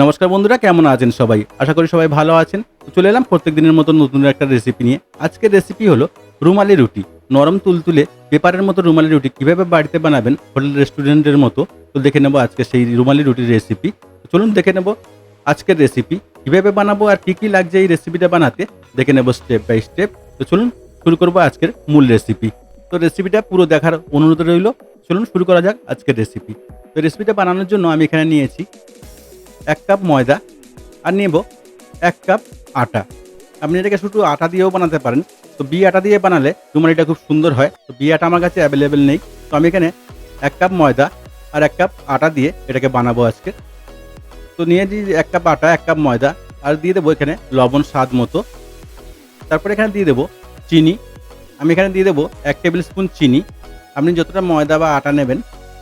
নমস্কার বন্ধুরা, কেমন আছেন সবাই? আশা করি সবাই ভালো আছেন। তো চলে এলাম প্রত্যেক দিনের মতো নতুন একটা রেসিপি নিয়ে। আজকের রেসিপি হলো রুমালি রুটি। নরম তুলতুলে পেপারের মতো রুমালি রুটি কীভাবে বাড়িতে বানাবেন হোটেল রেস্টুরেন্টের মতো, তো দেখে নেব আজকে সেই রুমালি রুটির রেসিপি চলুন দেখে নেব আজকের রেসিপি কীভাবে বানাবো আর কী কী লাগছে এই রেসিপিটা বানাতে। দেখে নেব স্টেপ বাই স্টেপ তো চলুন শুরু করব আজকের মূল রেসিপি তো রেসিপিটা পুরো দেখার অনুরোধ রইল। চলুন শুরু করা যাক আজকের রেসিপি তো রেসিপিটা বানানোর জন্য আমি এখানে নিয়েছি এক কাপ ময়দা আর নেব এক কাপ আটা। আপনি এটাকে শুধু আটা দিয়েও বানাতে পারেন। তো বি আটা দিয়ে বানালে রুমালিটা খুব সুন্দর হয়। তো বি আটা আমার কাছে অ্যাভেলেবেল নেই। তো আমি এখানে এক কাপ ময়দা আর এক কাপ আটা দিয়ে এটাকে বানাবো আজকে। তো নিয়ে দিই এক কাপ আটা, এক কাপ ময়দা আর দিয়ে দেবো এখানে লবণ স্বাদ মতো। তারপরে এখানে দিয়ে দেবো চিনি। আমি এখানে দিয়ে দেবো এক টেবিল স্পুন চিনি। আপনি যতটা ময়দা বা আটা নেবেন,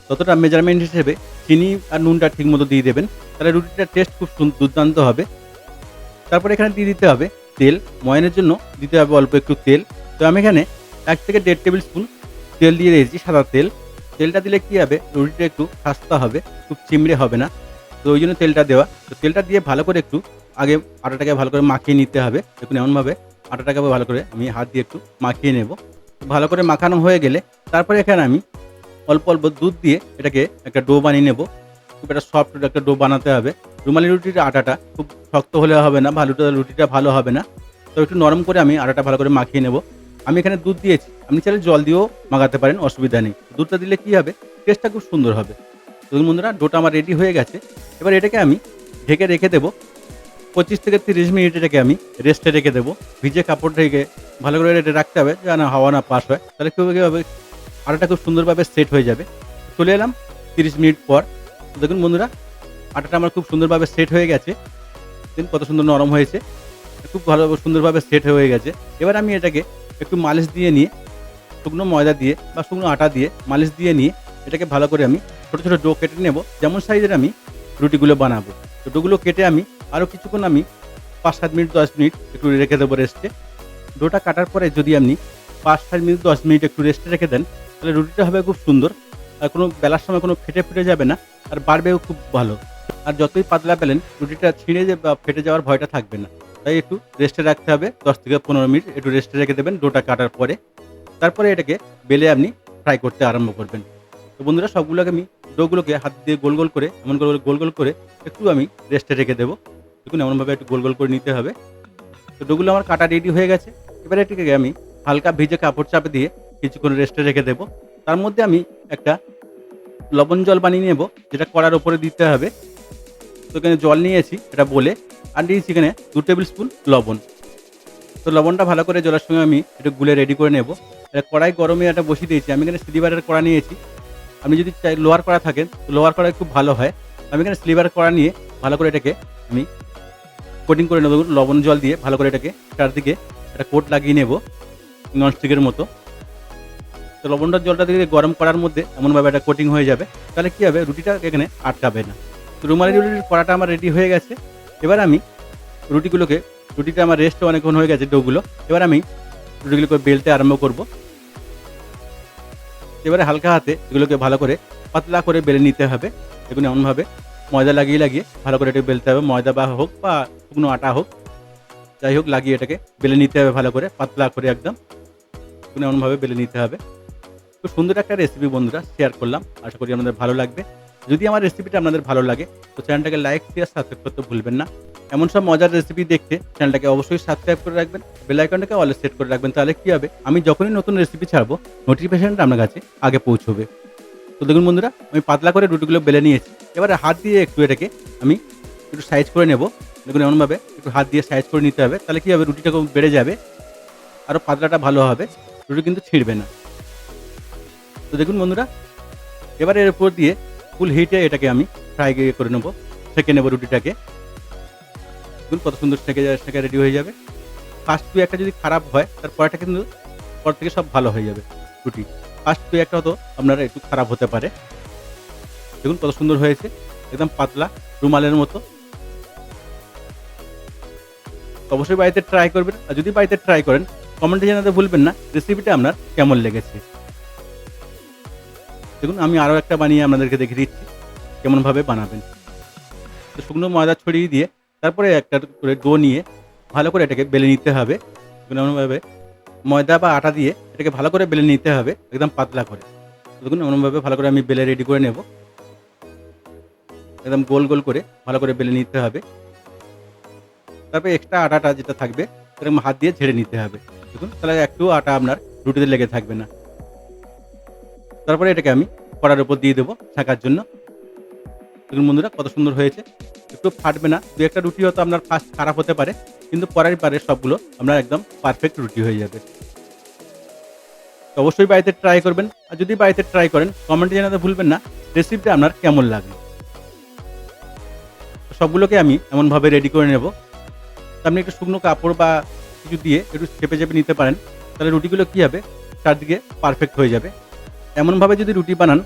ততটা মেজারমেন্ট হিসেবে চিনি আর নুনটা ঠিক মতো দিয়ে দেবেন। তাহলে রুটিটার টেস্ট খুব দুর্দান্ত হবে। তারপরে এখানে দিয়ে দিতে হবে তেল। ময়নের জন্য দিতে হবে অল্প একটু তেল। তো আমি এখানে এক থেকে দেড় টেবিল স্পুন তেল দিয়ে দিয়েছি, সাদা তেল। তেলটা দিলে কী হবে? রুটিটা একটু খাস্তা হবে, খুব চিমড়ে হবে না। তো ওই জন্য তেলটা দেওয়া। তো তেলটা দিয়ে ভালো করে একটু আগে আটাটাকে ভালো করে মাখিয়ে নিতে হবে। দেখুন এমনভাবে আটাটাকে ভালো করে আমি হাত দিয়ে একটু মাখিয়ে নেব। ভালো করে মাখানো হয়ে গেলে তারপরে এখানে আমি অল্প অল্প দুধ দিয়ে এটাকে একটা ডো বানিয়ে নেব। খুব একটা সফট একটা ডো বানাতে হবে। রুমালি রুটির আটাটা খুব শক্ত হলে হবে না ভালো রুটিটা ভালো হবে না। তো একটু নরম করে আমি আটাটা ভালো করে মাখিয়ে নেব। আমি এখানে দুধ দিয়েছি, আপনি চাইলে জল দিয়েও মাখাতে পারেন, অসুবিধা নেই। দুধটা দিলে কী হবে? টেস্টটা খুব সুন্দর হবে। তো বন্ধুরা ডোটা আমার রেডি হয়ে গেছে। এবার এটাকে আমি ঢেকে রেখে দেবো। পঁচিশ থেকে তিরিশ মিনিট এটাকে আমি রেস্টে রেখে দেবো। ভিজে কাপড় ঢেকে ভালো করে এটা রাখতে হবে, যেন হাওয়া না পাস হয়। তাহলে কী হবে কী হবে? আটাটা খুব সুন্দরভাবে সেট হয়ে যাবে। চলে এলাম তিরিশ মিনিট পর। দেখুন বন্ধুরা, আটাটা আমার খুব সুন্দরভাবে সেট হয়ে গেছে। দেখুন কত সুন্দর নরম হয়েছে। খুব ভালো সুন্দরভাবে সেট হয়ে গেছে। এবার আমি এটাকে একটু মালিশ দিয়ে নিয়ে, শুকনো ময়দা দিয়ে বা শুকনো আটা দিয়ে মালিশ দিয়ে নিয়ে এটাকে ভালো করে আমি ছোটো ছোটো ডো কেটে নেব। যেমন সাইজের আমি রুটিগুলো বানাবো। তো ডোগুলো কেটে আমি আরও কিছুক্ষণ আমি পাঁচ সাত মিনিট, দশ মিনিট একটু রেখে দেবো রেস্টে ডোটা কাটার পরে যদি আপনি পাঁচ সাত মিনিট, দশ মিনিট একটু রেস্টে রেখে দেন, তাহলে রুটিটা হবে খুব সুন্দর। আর কোনো বেলার সময় কোনো ফেটে ফেটে যাবে না। আর বাড়বেও খুব ভালো। আর যতই পাতলা পেলেন রুটিটা ছিঁড়ে যে, বা ফেটে যাওয়ার ভয়টা থাকবে না। তাই একটু রেস্টে রাখতে হবে। দশ থেকে পনেরো মিনিট একটু রেস্টে রেখে দেবেন, ডোটা কাটার পরে। তারপরে এটাকে বেলে আপনি ফ্রাই করতে আরম্ভ করবেন। তো বন্ধুরা, সবগুলোকে আমি ডোগুলোকে হাত দিয়ে গোল গোল করে, এমন করে, গোল গোল করে একটু আমি রেস্টে রেখে দেবো। দেখুন, এমনভাবে একটু গোল গোল করে নিতে হবে। তো ডোগুলো আমার কাটা রেডি হয়ে গেছে। এবারে এটিকে আমি হালকা ভিজে কাপড় চাপে দিয়ে কিছুক্ষণ রেস্টে রেখে দেবো। তার মধ্যে আমি একটা লবণ জল বানিয়ে নেব, যেটা কড়ার ওপরে দিতে হবে। তো এখানে জল নিয়েছি, এটা বলে, আর নিয়েছি এখানে দু টেবিল স্পুন লবণ। তো লবণটা ভালো করে জলের সঙ্গে আমি এটা গুলে রেডি করে নেব। এটা কড়াই গরমে একটা বসিয়ে দিয়েছি, আমি এখানে স্লিভারের কড়া নিয়েছি। আপনি যদি চাই লোয়ার কড়া থাকেন, তো লোয়ার কড়াই খুব ভালো হয়। আমি এখানে স্লিভার কড়া নিয়ে ভালো করে এটাকে আমি কোটিং করে নেব, লবণ জল দিয়ে ভালো করে এটাকে চারদিকে একটা কোট লাগিয়ে নেব, ননস্টিকের মতো। তো লবণটার জলটা দিয়ে গরম করার মধ্যে এমনভাবে একটা কোটিং হয়ে যাবে, তাহলে কী হবে? রুটিটা এখানে আটকাবে না। তো রুমালি রুটির কড়াটা আমার রেডি হয়ে গেছে। এবার আমি রুটিগুলোকে, রুটিটা আমার রেস্ট অনেকক্ষণ হয়ে গেছে ডোগুলো। এবার আমি রুটিগুলোকে বেলতে আরম্ভ করব। এবারে হালকা হাতে এগুলোকে ভালো করে পাতলা করে বেলে নিতে হবে। দেখুন এমনভাবে ময়দা লাগিয়ে লাগিয়ে ভালো করে এটাকে বেলতে হবে। ময়দা বা হোক বা শুকনো আটা হোক, যাই হোক লাগিয়ে এটাকে বেলে নিতে হবে ভালো করে, পাতলা করে একদম। এমনভাবে বেলে নিতে হবে। খুব সুন্দর একটা রেসিপি বন্ধুরা শেয়ার করলাম। আশা করি আপনাদের ভালো লাগবে। যদি আমার রেসিপিটা আপনাদের ভালো লাগে, তো চ্যানেলটাকে লাইক শেয়ার সাবস্ক্রাইব করতে ভুলবেন না। এমন সব মজার রেসিপি দেখতে চ্যানেলটাকে অবশ্যই সাবস্ক্রাইব করে রাখবেন। বেল আইকনটাকে অল সেট করে রাখবেন। তাহলে কী হবে? আমি যখনই নতুন রেসিপি ছাড়বো নোটিফিকেশনটা আপনার কাছে আগে পৌঁছবে। তো দেখুন বন্ধুরা, আমি পাতলা করে রুটিগুলো বেলে নিয়েছি। এবারে হাত দিয়ে একটু এটাকে আমি একটু সাইজ করে নেব। দেখুন এমনভাবে একটু হাত দিয়ে সাইজ করে নিতে হবে। তাহলে কী হবে? রুটিটা বেড়ে যাবে। আরও পাতলাটা ভালো হবে। রুটি কিন্তু ছিঁড়বে না। তো দেখুন বন্ধুরা, এবারে এর উপর দিয়ে ফুল হিটে এটাকে আমি ফ্রাই করে নেব, সেঁকে নেব রুটিটাকে। দেখুন কত সুন্দর সেঁকে সেঁকে রেডি হয়ে যাবে। ফার্স্ট টু একটা যদি খারাপ হয়, তার পরেটা কিন্তু পর থেকে সব ভালো হয়ে যাবে রুটি। ফার্স্ট টু একটা হতো আপনারা একটু খারাপ হতে পারে। দেখুন কত সুন্দর হয়েছে, একদম পাতলা, রুমালের মতো। অবশ্যই বাড়িতে ট্রাই করবেন। আর যদি বাড়িতে ট্রাই করেন কমেন্টে জানাতে ভুলবেন না রেসিপিটা আপনার কেমন লেগেছে? দেখুন, আমি আরও একটা বানিয়ে আপনাদেরকে দেখে দিচ্ছি, কেমনভাবে বানাবেন। তো শুকনো ময়দা ছড়িয়ে দিয়ে, তারপরে একটা করে ডো নিয়ে ভালো করে এটাকে বেলে নিতে হবে। এমনভাবে ময়দা বা আটা দিয়ে এটাকে ভালো করে বেলে নিতে হবে, একদম পাতলা করে। দেখুন, এমনভাবে ভালো করে আমি বেলে রেডি করে নেব। একদম গোল গোল করে ভালো করে বেলে নিতে হবে। তারপরে এক্সট্রা আটাটা যেটা থাকবে এরকম হাত দিয়ে ঝেড়ে নিতে হবে। দেখুন, তাহলে একটু আটা আপনার রুটিতে লেগে থাকবে না। তারপরে এটাকে আমি কড়ার উপর দিয়ে দেবো ছাঁকার জন্য। দেখুন বন্ধুরা, কত সুন্দর হয়েছে। একটু ফাটবে না, দু একটা রুটি হয়তো আপনার ফার্স্ট খারাপ হতে পারে, কিন্তু পরের পারে সবগুলো আপনার একদম পারফেক্ট রুটি হয়ে যাবে। অবশ্যই বাড়িতে ট্রাই করবেন। আর যদি বাড়িতে ট্রাই করেন কমেন্টে জানাতে ভুলবেন না রেসিপিটা আপনার কেমন লাগল? সবগুলোকে আমি এমনভাবে রেডি করে নেব। আপনি একটু শুকনো কাপড় বা কিছু দিয়ে একটু চেপে চেপে নিতে পারেন। তাহলে রুটিগুলো কী হবে? চারদিকে পারফেক্ট হয়ে যাবে। এমনভাবে যদি রুটি বানান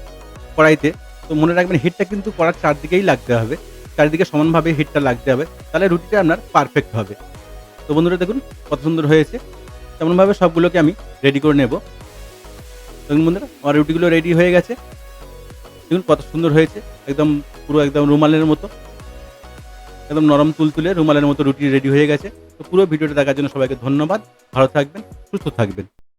কড়াইতে, তো মনে রাখবেন হিটটা কিন্তু কড়ার চারদিকেই লাগতে হবে। চারিদিকে সমানভাবে হিটটা লাগতে হবে, তাহলে রুটিটা আপনার পারফেক্ট হবে। তো বন্ধুরা দেখুন, কত সুন্দর হয়েছে। তেমনভাবে সবগুলোকে আমি রেডি করে নেব। দেখুন বন্ধুরা, আমার রুটিগুলো রেডি হয়ে গেছে। দেখুন কত সুন্দর হয়েছে। একদম পুরো একদম রুমালের মতো। একদম নরম তুলতুলে রুমালের মতো রুটি রেডি হয়ে গেছে। তো পুরো ভিডিওটা দেখার জন্য সবাইকে ধন্যবাদ। ভালো থাকবেন, সুস্থ থাকবেন।